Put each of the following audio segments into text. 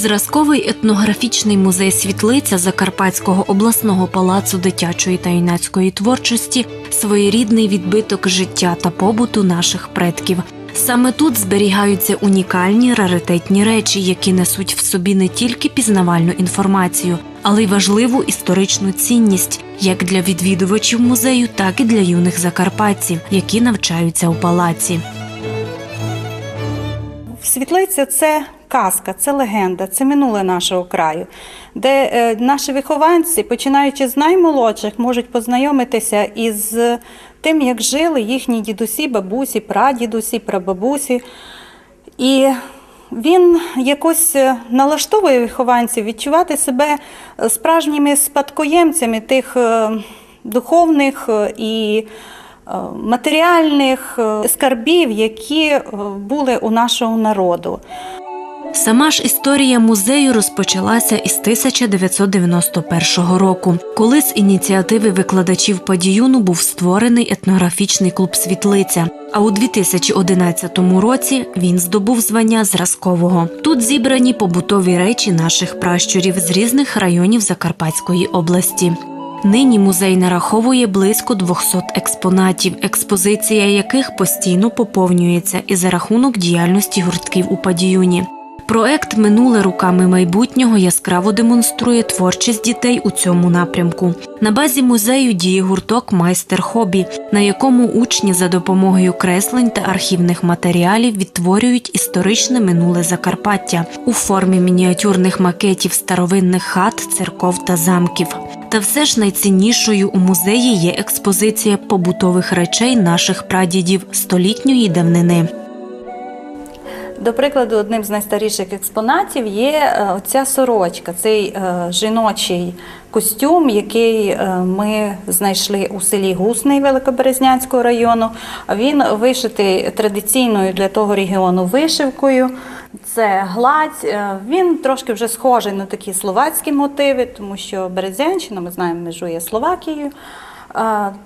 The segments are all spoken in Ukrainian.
Зразковий етнографічний музей світлиця Закарпатського обласного палацу дитячої та юнацької творчості своєрідний відбиток життя та побуту наших предків. Саме тут зберігаються унікальні раритетні речі, які несуть в собі не тільки пізнавальну інформацію, але й важливу історичну цінність як для відвідувачів музею, так і для юних закарпатців, які навчаються у палаці. Світлиця це казка, це легенда, це минуле нашого краю, де е, наші вихованці, починаючи з наймолодших, можуть познайомитися із тим, як жили їхні дідусі, бабусі, прадідусі, прабабусі. І він якось е, налаштовує вихованців відчувати себе е, справжніми спадкоємцями тих духовних і матеріальних скарбів, які були у нашого народу. Сама ж історія музею розпочалася із 1991 року, коли з ініціативи викладачів падіюну був створений етнографічний клуб Світлиця. А у 2011 році він здобув звання зразкового. Тут зібрані побутові речі наших пращурів з різних районів Закарпатської області. Нині музей нараховує близько 200 експонатів, експозиція яких постійно поповнюється і за рахунок діяльності гуртків у падіюні. Проект Минуле руками майбутнього яскраво демонструє творчість дітей у цьому напрямку. На базі музею діє гурток Майстер хобі, на якому учні за допомогою креслень та архівних матеріалів відтворюють історичне минуле Закарпаття у формі мініатюрних макетів старовинних хат, церков та замків. Та все ж найціннішою у музеї є експозиція побутових речей наших прадідів столітньої давнини. До прикладу, одним з найстаріших експонатів є е, оця сорочка, цей е, жіночий костюм, який е, ми знайшли у селі Гусний Великоберезнянського району. Він вишитий традиційною для того регіону вишивкою. Це гладь. Він трошки вже схожий на такі словацькі мотиви, тому що Березянщина, ми знаємо, межує Словакією.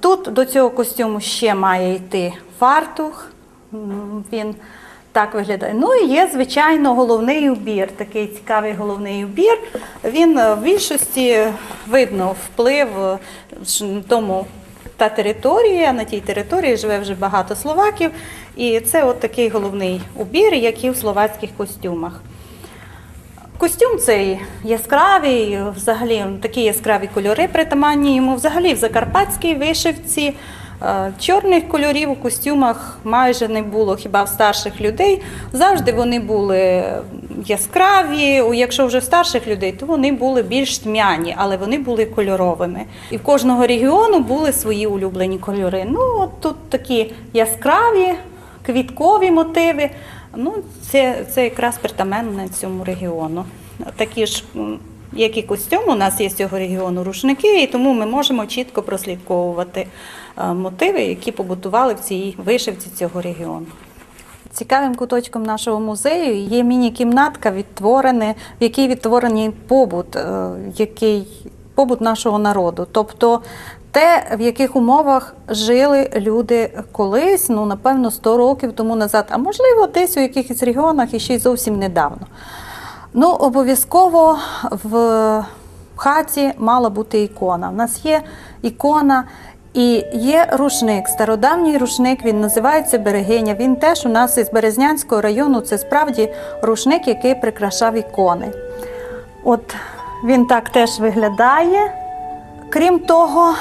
Тут до цього костюму ще має йти фартух. Він так виглядає. Ну і є, звичайно, головний убір, такий цікавий головний убір. Він е, в більшості видно вплив е, тому та територія, на тій території живе вже багато словаків. І це от такий головний убір, як і в словацьких костюмах. Костюм цей яскравий, взагалі такі яскраві кольори притаманні йому. Взагалі в закарпатській вишивці чорних кольорів у костюмах майже не було, хіба в старших людей. Завжди вони були яскраві. Якщо вже в старших людей, то вони були більш тьмяні, але вони були кольоровими. І в кожного регіону були свої улюблені кольори. Ну, от тут такі яскраві, квіткові мотиви. Ну, це, це якраз притаманне цьому регіону. Такі ж, як костюм, у нас є з цього регіону рушники, і тому ми можемо чітко прослідковувати е, мотиви, які побутували в цій вишивці цього регіону. Цікавим куточком нашого музею є міні-кімнатка, відтворене, в якій відтворений побут, е, який побут нашого народу. Тобто те, в яких умовах жили люди колись, ну напевно, 100 років тому назад, а можливо, десь у якихось регіонах і ще й зовсім недавно. Ну, обов'язково в хаті мала бути ікона. У нас є ікона. І є рушник, стародавній рушник, він називається Берегиня. Він теж у нас із Березнянського району. Це справді рушник, який прикрашав ікони. От він так теж виглядає. Крім того,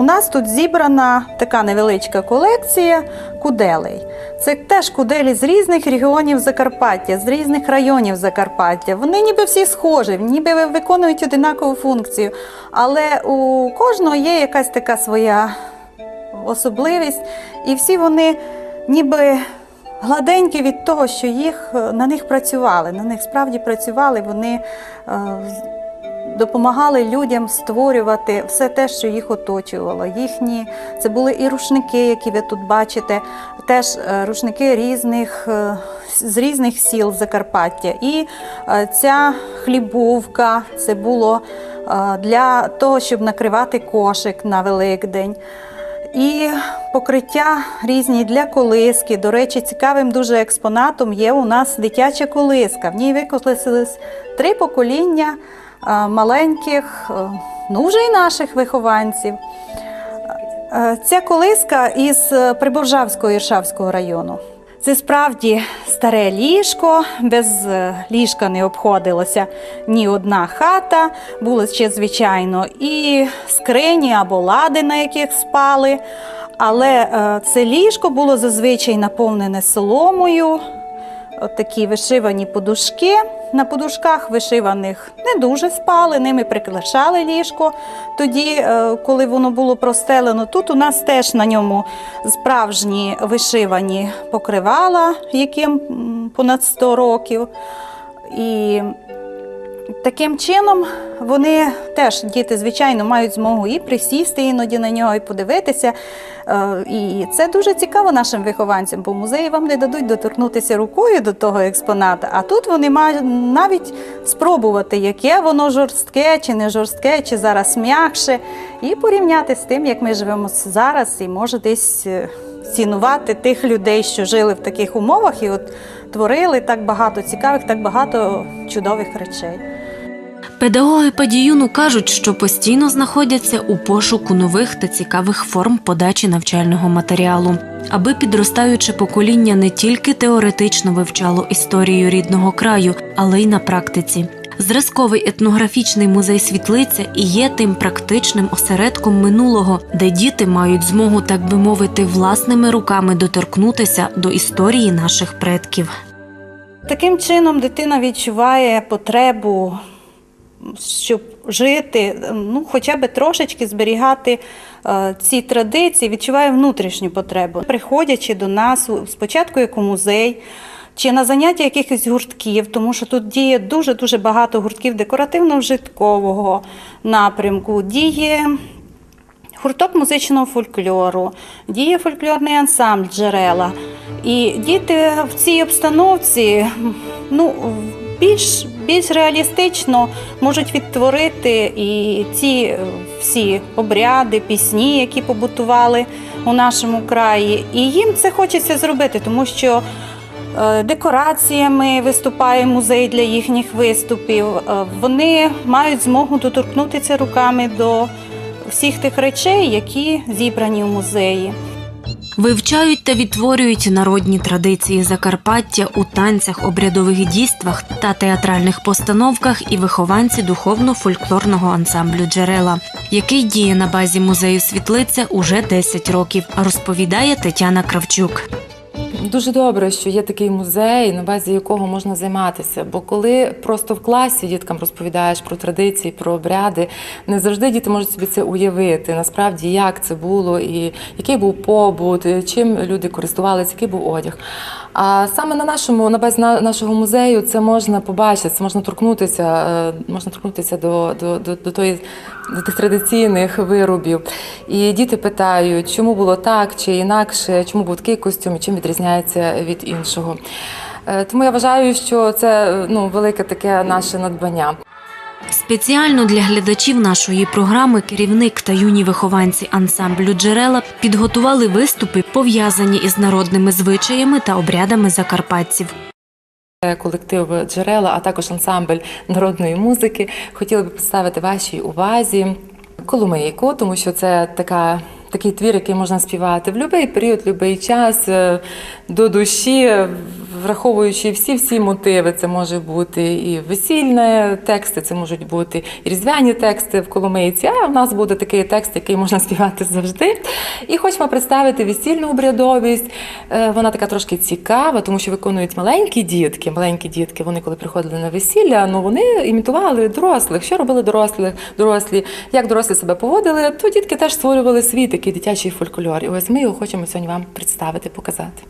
у нас тут зібрана така невеличка колекція куделей. Це теж куделі з різних регіонів Закарпаття, з різних районів Закарпаття. Вони ніби всі схожі, ніби виконують одинакову функцію. Але у кожного є якась така своя особливість, і всі вони ніби гладенькі від того, що їх е, на них працювали. На них справді працювали. Вони е, допомагали людям створювати все те, що їх оточувало. Їхні це були і рушники, які ви тут бачите, теж е, рушники різних е, з різних сіл Закарпаття. І е, ця хлібовка це було для того, щоб накривати кошик на Великдень. І покриття різні для колиски. До речі, цікавим дуже експонатом є у нас дитяча колиска. В ній використались три покоління маленьких, е, ну вже й наших вихованців. Е, Ця колиска із е, Приборжавського Іршавського району. Це справді старе ліжко, без е, ліжка не обходилося ні одна хата. Було ще, звичайно, і скрині або лади, на яких спали. Але е, це ліжко було зазвичай наповнене соломою, От такі вишивані подушки. На подушках вишиваних не дуже спали, ними прикрашали ліжко. Тоді, е, коли воно було простелено, тут у нас теж на ньому справжні вишивані покривала, яким понад 100 років. І таким чином вони теж, діти, звичайно, мають змогу і присісти іноді на нього, і подивитися. Е, І це дуже цікаво нашим вихованцям, бо музеї вам не дадуть доторкнутися рукою до того експоната, а тут вони мають навіть спробувати, яке воно жорстке, чи не жорстке, чи зараз м'якше, і порівняти з тим, як ми живемо зараз, і може десь е, цінувати тих людей, що жили в таких умовах, і от творили так багато цікавих, так багато чудових речей. Педагоги Падіюну кажуть, що постійно знаходяться у пошуку нових та цікавих форм подачі навчального матеріалу, аби підростаюче покоління не тільки теоретично вивчало історію рідного краю, але й на практиці. Зразковий етнографічний музей світлиця і є тим практичним осередком минулого, де діти мають змогу, так би мовити, власними руками доторкнутися до історії наших предків. Таким чином дитина відчуває потребу, щоб жити, ну хоча б трошечки зберігати е, ці традиції, відчуває внутрішню потребу. Приходячи до нас спочатку як у музей. Чи на заняття якихось гуртків, тому що тут діє дуже дуже багато гуртків декоративно-вжиткового напрямку, діє гурток музичного фольклору, діє фольклорний ансамбль джерела. І діти в цій обстановці ну, більш, більш реалістично можуть відтворити і ці е, всі обряди, пісні, які побутували у нашому краї. І їм це хочеться зробити, тому що е, декораціями виступає музей для їхніх виступів. Е, Вони мають змогу доторкнутися руками до всіх тих речей, які зібрані у музеї. Вивчають та відтворюють народні традиції Закарпаття у танцях, обрядових дійствах та театральних постановках і вихованці духовно-фольклорного ансамблю Джерела, який діє на базі музею Світлиця уже 10 років, розповідає Тетяна Кравчук. Дуже добре, що є такий музей, на базі якого можна займатися. Бо коли просто в класі діткам розповідаєш про традиції, про обряди, не завжди діти можуть собі це уявити. Насправді, як це було, і який був побут, чим люди користувалися, який був одяг. А саме на нашому на на- нашого музею це можна побачити, це можна торкнутися, е, можна торкнутися до, до, до, до тої до тих традиційних виробів. І діти питають, чому було так чи інакше, чому був такий костюм, і чим відрізняється від іншого. Е, Тому я вважаю, що це е, ну, велике таке наше надбання. Спеціально для глядачів нашої програми керівник та юні вихованці ансамблю Джерела підготували виступи, пов'язані із народними звичаями та обрядами закарпатців. Е, Колектив джерела, а також ансамбль народної музики. Хотіла би представити вашій увазі Коломийку, тому що це така. Такий твір, який можна співати в будь-який період, будь-який час е, до душі, враховуючи всі всі мотиви. Це може бути і весільні тексти, це можуть бути і різдвяні тексти в Коломийці. А в нас буде такий текст, який можна співати завжди. І хочемо представити весільну обрядовість. Е, Вона така трошки цікава, тому що виконують маленькі дітки. Маленькі дітки, вони коли приходили на весілля, ну вони імітували дорослих. Що робили дорослі, дорослі, як дорослі себе поводили, то дітки теж створювали свій такий дитячий фольклор. І ось ми його хочемо сьогодні вам представити, показати.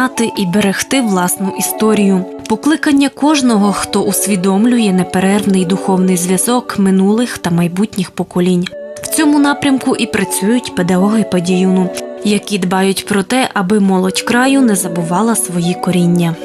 Знати і берегти власну історію. Покликання кожного, хто усвідомлює неперервний духовний зв'язок минулих та майбутніх поколінь. В цьому напрямку і працюють педагоги Падіюну, які дбають про те, аби молодь краю не забувала свої коріння.